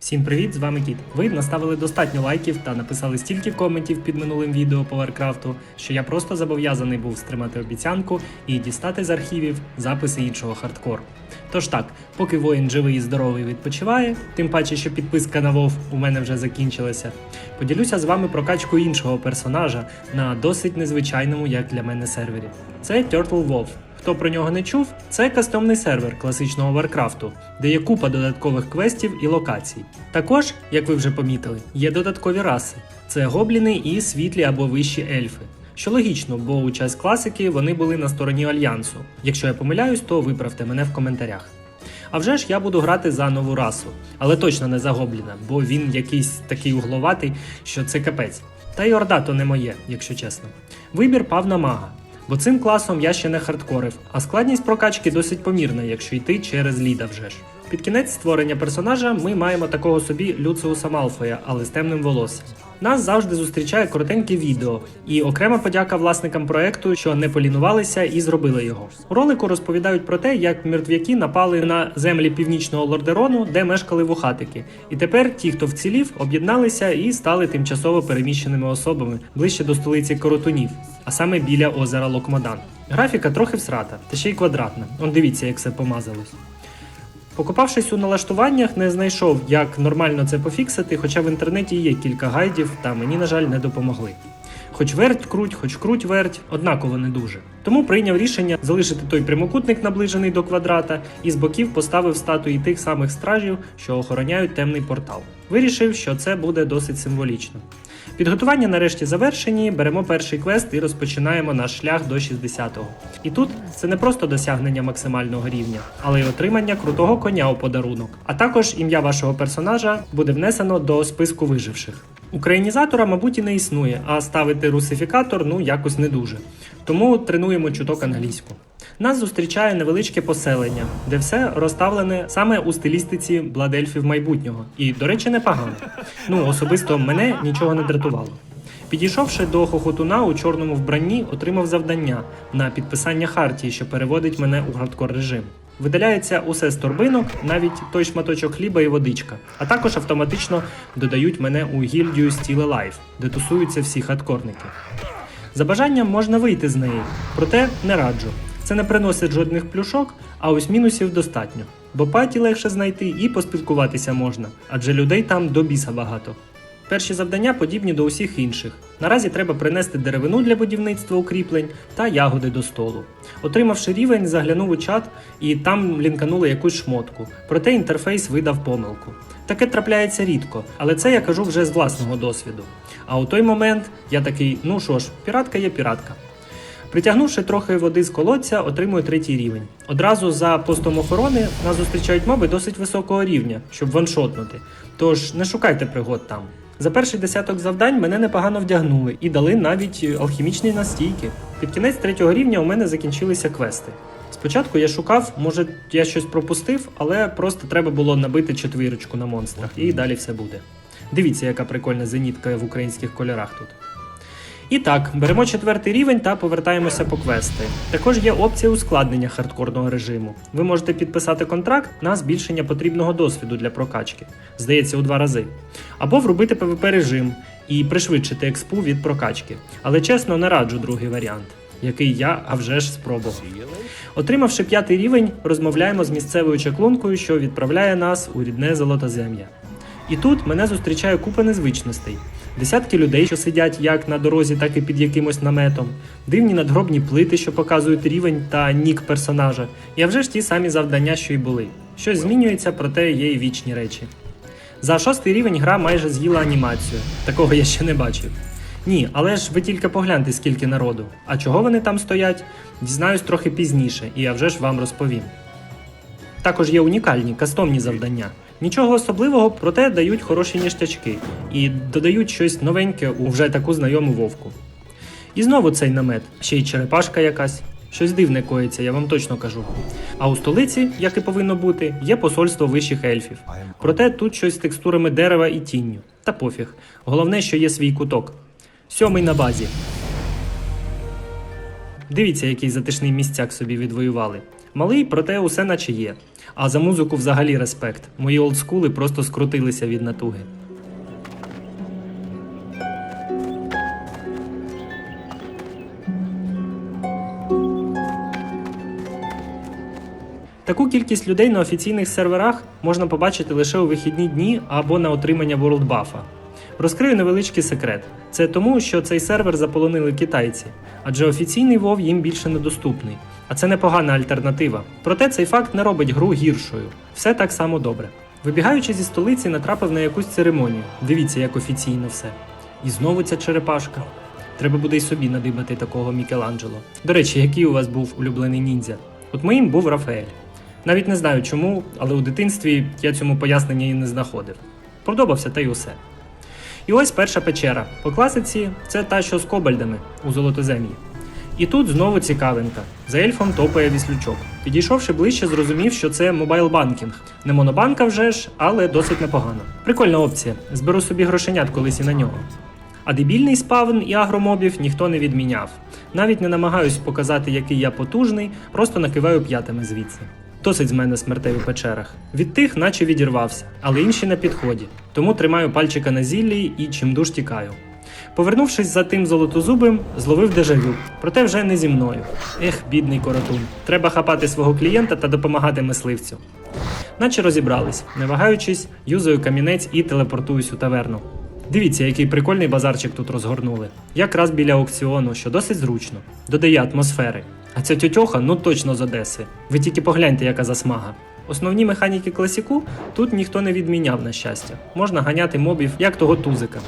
Всім привіт, з вами Кіт. Ви наставили достатньо лайків та написали стільки коментів під минулим відео по Варкрафту, що я просто зобов'язаний був стримати обіцянку і дістати з архівів записи іншого хардкору. Тож так, поки воїн живий і здоровий відпочиває, тим паче, що підписка на Вов у мене вже закінчилася, поділюся з вами прокачку іншого персонажа на досить незвичайному, як для мене, сервері. Це Turtle WoW. Хто про нього не чув, це кастомний сервер класичного Варкрафту, де є купа додаткових квестів і локацій. Також, як ви вже помітили, є додаткові раси: це гобліни і світлі або вищі ельфи. Що логічно, бо у час класики вони були на стороні альянсу. Якщо я помиляюсь, то виправте мене в коментарях. А вже ж я буду грати за нову расу, але точно не за гобліна, бо він якийсь такий угловатий, що це капець. Та й орда то не моє, якщо чесно. Вибір пав на мага. Бо цим класом я ще не хардкорив, а складність прокачки досить помірна, якщо йти через ліда вже ж. Під кінець створення персонажа ми маємо такого собі Люциуса Малфоя, але з темним волоссям. Нас завжди зустрічає коротеньке відео, і окрема подяка власникам проекту, що не полінувалися і зробили його. У ролику розповідають про те, як мертвяки напали на землі північного Лордерону, де мешкали вухатики. І тепер ті, хто вцілів, об'єдналися і стали тимчасово переміщеними особами ближче до столиці Коротунів, а саме біля озера Локмодан. Графіка трохи всрата, та ще й квадратна. Он дивіться, як все помазалось. Покопавшись у налаштуваннях, не знайшов, як нормально це пофіксити, хоча в інтернеті є кілька гайдів, та мені, на жаль, не допомогли. Хоч верть круть, хоч круть верть, однаково не дуже. Тому прийняв рішення залишити той прямокутник, наближений до квадрата, і з боків поставив статуї тих самих стражів, що охороняють темний портал. Вирішив, що це буде досить символічно. Підготування нарешті завершені, беремо перший квест і розпочинаємо наш шлях до 60-го. І тут це не просто досягнення максимального рівня, але й отримання крутого коня у подарунок. А також ім'я вашого персонажа буде внесено до списку виживших. Українізатора, мабуть, і не існує, а ставити русифікатор ну якось не дуже. Тому тренуємо чуток англійську. Нас зустрічає невеличке поселення, де все розставлене саме у стилістиці бладельфів майбутнього. І, до речі, непогано. Ну, особисто мене нічого не дратувало. Підійшовши до хохотуна у чорному вбранні, отримав завдання на підписання хартії, що переводить мене у хардкор режим. Видаляється усе з торбинок, навіть той шматочок хліба і водичка, а також автоматично додають мене у гільдію Steel Alive, де тусуються всі хардкорники. За бажанням можна вийти з неї, проте не раджу. Це не приносить жодних плюшок, а ось мінусів достатньо. Бо паті легше знайти і поспілкуватися можна, адже людей там до біса багато. Перші завдання подібні до усіх інших. Наразі треба принести деревину для будівництва укріплень та ягоди до столу. Отримавши рівень, заглянув у чат і там лінканули якусь шмотку. Проте інтерфейс видав помилку. Таке трапляється рідко, але це я кажу вже з власного досвіду. А у той момент я такий: ну що ж, піратка є піратка. Притягнувши трохи води з колодця, отримую третій рівень. Одразу за постом охорони нас зустрічають моби досить високого рівня, щоб ваншотнути. Тож не шукайте пригод там. За перший десяток завдань мене непогано вдягнули і дали навіть алхімічні настійки. Під кінець третього рівня у мене закінчилися квести. Спочатку я шукав, може я щось пропустив, але просто треба було набити четвірочку на монстрах, і далі все буде. Дивіться, яка прикольна зенітка в українських кольорах тут. І так, беремо четвертий рівень та повертаємося по квести. Також є опція ускладнення хардкорного режиму. Ви можете підписати контракт на збільшення потрібного досвіду для прокачки, здається, у два рази. Або вробити PvP режим і пришвидшити експу від прокачки. Але чесно, не раджу другий варіант, який я а вже ж спробував. Отримавши п'ятий рівень, розмовляємо з місцевою чаклункою, що відправляє нас у рідне золотозем'я. І тут мене зустрічає купа незвичностей. Десятки людей, що сидять як на дорозі, так і під якимось наметом, дивні надгробні плити, що показують рівень та нік персонажа, і вже ж ті самі завдання, що й були. Щось змінюється, проте є й вічні речі. За шостий рівень гра майже з'їла анімацію. Такого я ще не бачив. Ні, але ж ви тільки погляньте, скільки народу. А чого вони там стоять, дізнаюсь трохи пізніше, і я вже ж вам розповім. Також є унікальні кастомні завдання. Нічого особливого, проте дають хороші ніштячки і додають щось новеньке у вже таку знайому вовку. І знову цей намет, ще й черепашка якась. Щось дивне коїться, я вам точно кажу. А у столиці, як і повинно бути, є посольство вищих ельфів. Проте тут щось з текстурами дерева і тінню. Та пофіг. Головне, що є свій куток. Сьомий на базі. Дивіться, який затишний місцяк собі відвоювали. Малий, проте усе наче є. А за музику взагалі респект. Мої олдскули просто скрутилися від натуги. Таку кількість людей на офіційних серверах можна побачити лише у вихідні дні або на отримання Buff. Розкрию невеличкий секрет. Це тому, що цей сервер заполонили китайці, адже офіційний WoW їм більше недоступний. А це непогана альтернатива. Проте цей факт не робить гру гіршою. Все так само добре. Вибігаючи зі столиці, натрапив на якусь церемонію. Дивіться, як офіційно все. І знову ця черепашка. Треба буде й собі надибати такого Мікеланджело. До речі, який у вас був улюблений ніндзя? От моїм був Рафаель. Навіть не знаю чому, але у дитинстві я цьому пояснення і не знаходив. Подобався та й усе. І ось перша печера. По класиці це та, що з кобальдами у Золотозем'ї. І тут знову цікавинка. За ельфом топає віслючок. Підійшовши ближче, зрозумів, що це мобайл-банкінг. Не монобанка вже ж, але досить непогано. Прикольна опція. Зберу собі грошенят колись і на нього. А дебільний спавн і агромобів ніхто не відміняв. Навіть не намагаюсь показати, який я потужний, просто накиваю п'ятами звідси. Досить з мене смертей у печерах. Від тих, наче відірвався, але інші на підході. Тому тримаю пальчика на зіллі і чимдуж тікаю. Повернувшись за тим золотозубим, зловив дежавю, проте вже не зі мною. Ех, бідний коротун. Треба хапати свого клієнта та допомагати мисливцю. Наче розібрались, не вагаючись, юзаю камінець і телепортуюсь у таверну. Дивіться, який прикольний базарчик тут розгорнули. Якраз біля аукціону, що досить зручно. Додає атмосфери. А ця тьотьоха, ну точно з Одеси. Ви тільки погляньте, яка засмага. Основні механіки класіку тут ніхто не відміняв, на щастя. Можна ганяти мобів, як того тузика.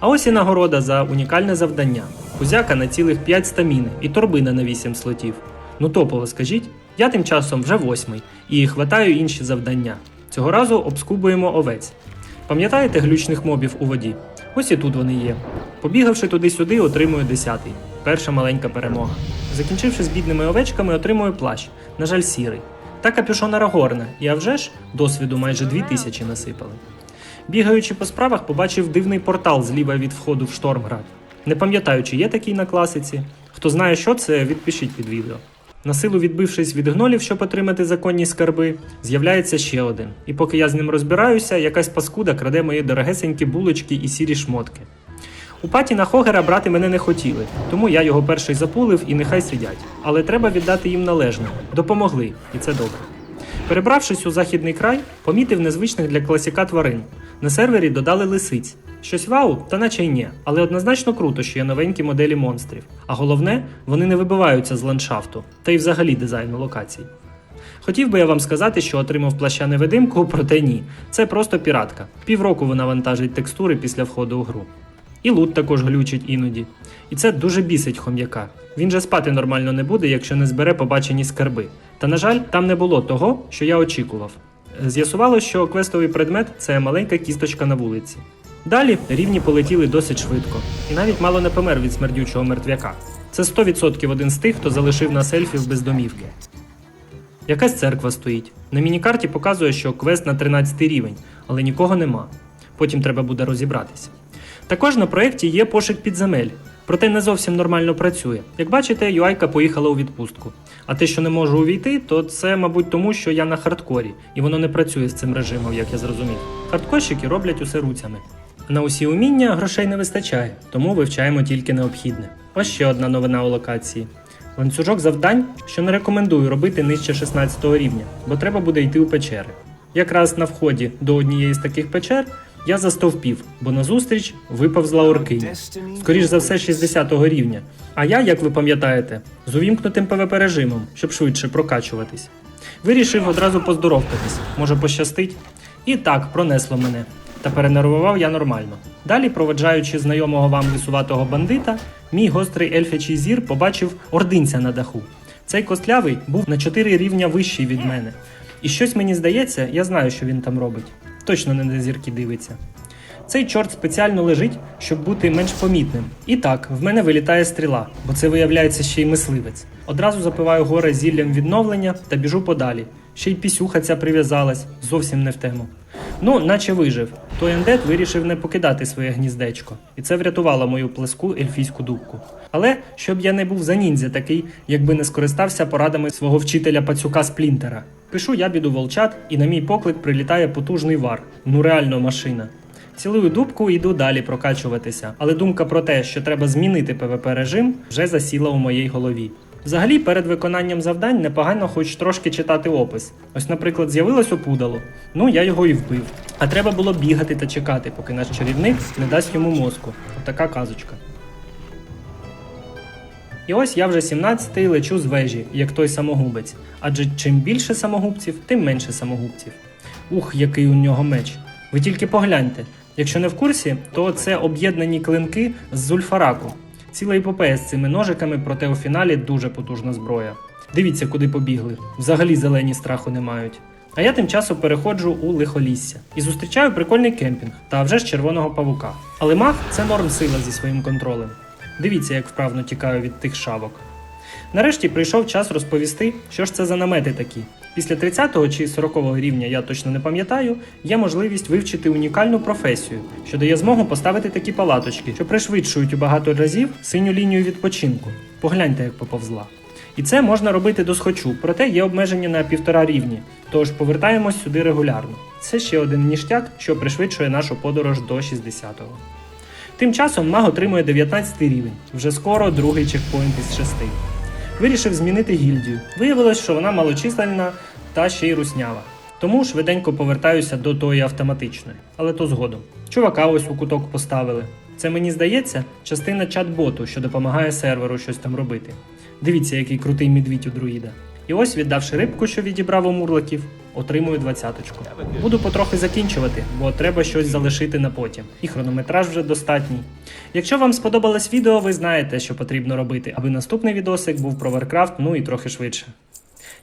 А ось і нагорода за унікальне завдання. Кузяка на цілих 5 стаміни і торбина на 8 слотів. Ну топово, скажіть. Я тим часом вже восьмий і хватаю інші завдання. Цього разу обскубуємо овець. Пам'ятаєте глючних мобів у воді? Ось і тут вони є. Побігавши туди-сюди, отримую десятий. Перша маленька перемога. Закінчивши з бідними овечками, отримую плащ, на жаль, сірий. Та капюшон Арагорна, і а вже ж досвіду майже дві тисячі насипали. Бігаючи по справах, побачив дивний портал зліва від входу в Штормград. Не пам'ятаю, чи є такий на класиці. Хто знає, що це, відпишіть під відео. На силу відбившись від гнолів, щоб отримати законні скарби, з'являється ще один. І поки я з ним розбираюся, якась паскуда краде мої дорогесенькі булочки і сірі шмотки. У паті на Хогера брати мене не хотіли, тому я його перший запулив і нехай сидять. Але треба віддати їм належне. Допомогли, і це добре. Перебравшись у західний край, помітив незвичних для класіка тварин. На сервері додали лисиць. Щось вау, та наче й ні, але однозначно круто, що є новенькі моделі монстрів. А головне, вони не вибиваються з ландшафту та й взагалі дизайну локацій. Хотів би я вам сказати, що отримав плаща невидимку, проте ні. Це просто піратка. Півроку вона вантажить текстури після входу у гру. І лут також глючить іноді. І це дуже бісить хом'яка. Він же спати нормально не буде, якщо не збере побачені скарби. Та на жаль, там не було того, що я очікував. З'ясувалося, що квестовий предмет це маленька кісточка на вулиці. Далі рівні полетіли досить швидко, і навіть мало не помер від смердючого мертвяка. Це 100% один з тих, хто залишив нас ельфів без домівки. Якась церква стоїть. На мінікарті показує, що квест на 13 рівень, але нікого нема. Потім треба буде розібратися. Також на проєкті є пошук підземель, проте не зовсім нормально працює. Як бачите, юайка поїхала у відпустку. А те, що не можу увійти, то це, мабуть, тому, що я на хардкорі, і воно не працює з цим режимом, як я зрозумів. Хардкорщики роблять усе руцями. На усі уміння грошей не вистачає, тому вивчаємо тільки необхідне. Ось ще одна новина у локації. Ланцюжок завдань, що не рекомендую робити нижче 16 рівня, бо треба буде йти у печери. Якраз на вході до однієї з таких печер я застовпів, бо назустріч виповзла оркиня. Скоріш за все, 60 рівня. А я, як ви пам'ятаєте, з увімкнутим ПВП режимом, щоб швидше прокачуватись. Вирішив одразу поздоровкатись, може пощастить. І так, пронесло мене. Та перенервував я нормально. Далі, проведжаючи знайомого вам лисуватого бандита, мій гострий ельфячий зір побачив ординця на даху. Цей костлявий був на 4 рівня вищий від мене. І щось мені здається, я знаю, що він там робить. Точно не на зірки дивиться. Цей чорт спеціально лежить, щоб бути менш помітним. І так, в мене вилітає стріла, бо це виявляється ще й мисливець. Одразу запиваю горе зіллям відновлення та біжу подалі. Ще й пісюха ця прив'язалась, зовсім не в тему. Ну, наче вижив. той андет вирішив не покидати своє гніздечко, і це врятувало мою плеску ельфійську дубку. Але щоб я не був за ніндзя такий, якби не скористався порадами свого вчителя пацюка Сплінтера. Пишу ябіду волчат, і на мій поклик прилітає потужний вар. Ну реально машина. Цілую дубку і йду далі прокачуватися, але думка про те, що треба змінити ПВП режим, вже засіла у моїй голові. Взагалі, перед виконанням завдань непогано хоч трошки читати опис. Ось, наприклад, з'явилось опудало. Ну, я його і вбив. А треба було бігати та чекати, поки наш чарівник не дасть йому мозку. Отака казочка. І ось я вже 17-й лечу з вежі, як той самогубець. Адже чим більше самогубців, тим менше самогубців. Ух, який у нього меч. Ви тільки погляньте. Якщо не в курсі, то це об'єднані клинки з зульфараку. Ціла епопея з цими ножиками, проте у фіналі дуже потужна зброя. Дивіться, куди побігли. Взагалі зелені страху не мають. А я тим часом переходжу у лихолісся і зустрічаю прикольний кемпінг та вже ж червоного павука. Але маг це норм сила зі своїм контролем. Дивіться, як вправно тікаю від тих шавок. Нарешті прийшов час розповісти, що ж це за намети такі. Після 30-го чи 40-го рівня, я точно не пам'ятаю, є можливість вивчити унікальну професію, що дає змогу поставити такі палаточки, що пришвидшують у багато разів синю лінію відпочинку. Погляньте, як поповзла. І це можна робити до схочу, проте є обмеження на півтора рівні, тож повертаємось сюди регулярно. Це ще один ніштяк, що пришвидшує нашу подорож до 60-го. Тим часом маг отримує 19 рівень, вже скоро другий чекпоінт із 6. Вирішив змінити гільдію. Виявилось, що вона малочисленна та ще й руснява. Тому швиденько повертаюся до тої автоматичної, але то згодом. Чувака ось у куток поставили. Це мені здається частина чат-боту, що допомагає серверу щось там робити. Дивіться, який крутий медвідь у друїда. І ось, віддавши рибку, що відібрав у мурликів, отримую двадцяточку. Буду потрохи закінчувати, бо треба щось залишити на потім. І хронометраж вже достатній. Якщо вам сподобалось відео, ви знаєте, що потрібно робити, аби наступний відосик був про Warcraft, ну і трохи швидше.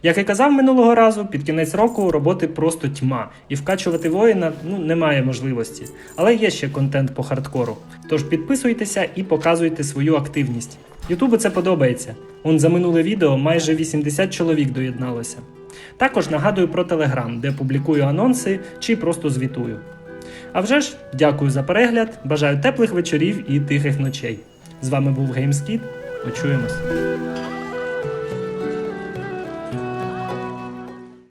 Як і казав минулого разу, під кінець року роботи просто тьма, і вкачувати воїна ну немає можливості. Але є ще контент по хардкору. Тож підписуйтеся і показуйте свою активність. Ютубу це подобається. Он за минуле відео майже 80 чоловік доєдналося. Також нагадую про Телеграм, де публікую анонси чи просто звітую. А вже ж, дякую за перегляд, бажаю теплих вечорів і тихих ночей. З вами був GamesKid. Почуємось.